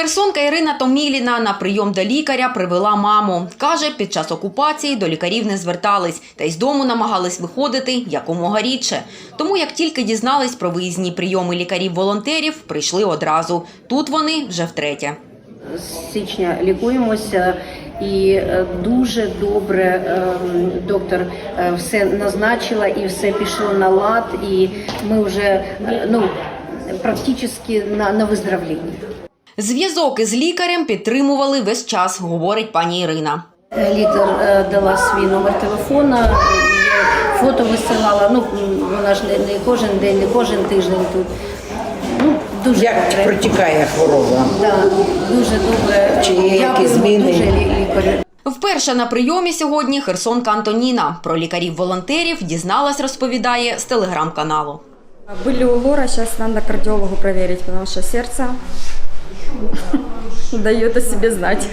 Херсонка Ірина Томіліна на прийом до лікаря привела маму. Каже, під час окупації до лікарів не звертались, та й з дому намагались виходити якомога рідше. Тому як тільки дізнались про виїзні прийоми лікарів-волонтерів, прийшли одразу. Тут вони вже втретє. з січня лікуємося, і е, дуже добре е, доктор е, все назначила і все пішло на лад, і ми вже е, ну практично на, на виздоровленні. Зв'язок із лікарем підтримували весь час, говорить пані Ірина. Лікар е, дала свій номер телефона, е, фото висилала. Ну вона ж не, не кожен день, не кожен тиждень тут. Ну дуже Як добре. протікає хвороба? Да, дуже добре. Чи є якісь Дякуємо зміни? Дуже лі- лікарю. Вперше на прийомі сьогодні Херсонка Антоніна. Про лікарів-волонтерів дізналась, розповідає з телеграм-каналу. Были у Лора, сейчас надо кардиологу проверить, потому что сердце дает о себе знать.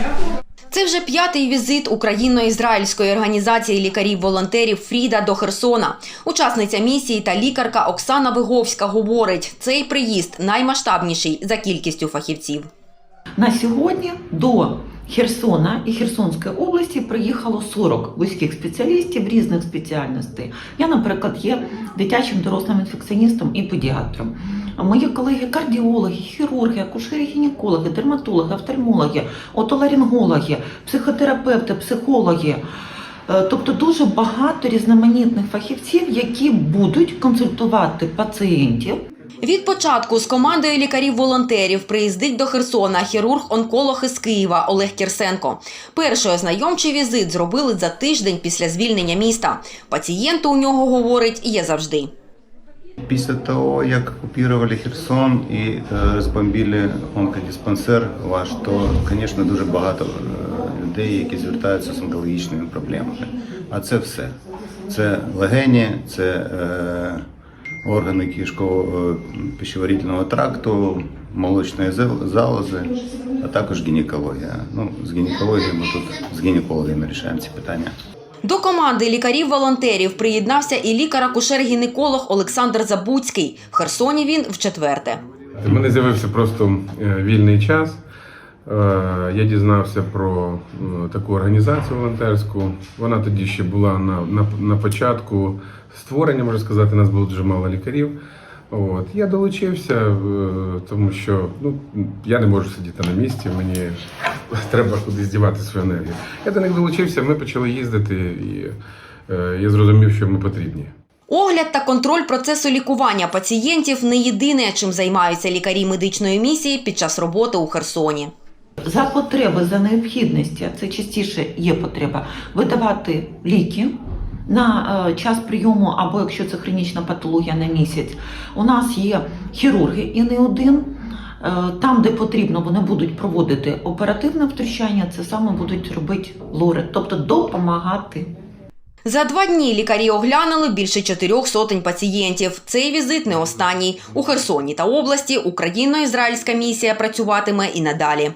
Це вже п'ятий візит україно-ізраїльської організації лікарів-волонтерів Фріда до Херсона. Учасниця місії та лікарка Оксана Виговська говорить, цей приїзд наймасштабніший за кількістю фахівців. На сьогодні до Херсона і Херсонської області приїхало 40 вузьких спеціалістів різних спеціальностей. Я, наприклад, є дитячим дорослим інфекціоністом і педіатром. А Мої колеги кардіологи, хірурги, акушери, гінекологи, дерматологи, офтальмологи, отоларингологи, психотерапевти, психологи. Е, Тобто дуже багато різноманітних фахівців, які будуть консультувати пацієнтів Від початку з командою лікарів-волонтерів приїздить до Херсона хірург-онколог із Києва Олег Кірсенко. Перший ознайомчий візит зробили за тиждень після звільнення міста. Пацієнти у нього говорить є завжди. Після того, як окупували Херсон і е, розбомбили онкодиспансер ваш, то, звісно, дуже багато е, людей, які звертаються з онкологічними проблемами. А це все. Це легені, це е, органи кишково пищеварительного тракту, молочної зал- залози, а також гінекологія. Ну, з гінекологією ми тут з гінекологами рішаємо ці питання. До команди лікарів-волонтерів приєднався і лікар-акушер-гінеколог Олександр Забуцький. В Херсоні він вчетверте. У мене з'явився просто е, вільний час. Е, Я дізнався про таку організацію волонтерську. Вона тоді ще була на, на, на початку створення, можна сказати, нас було дуже мало лікарів. От. Я долучився, е, тому що ну, я не можу сидіти на місці, мені треба кудись дівати свою енергію. Я до них долучився, ми почали їздити, і е, я зрозумів, що ми потрібні. Огляд та контроль процесу лікування пацієнтів не єдине, чим займаються лікарі медичної місії під час роботи у Херсоні. за потреби, за необхідності, а це частіше є потреба, видавати ліки на е, час прийому, або якщо це хронічна патологія на місяць. У нас є хірурги і не один. Е, Там, де потрібно, вони будуть проводити оперативне втручання, це саме будуть робити лори, тобто допомагати. За два дні лікарі оглянули більше чотирьох сотень пацієнтів. Цей візит не останній. У Херсоні та області Україно-ізраїльська місія працюватиме і надалі.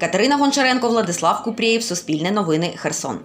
Катерина Гончаренко, Владислав Купрієв, Суспільне новини, Херсон.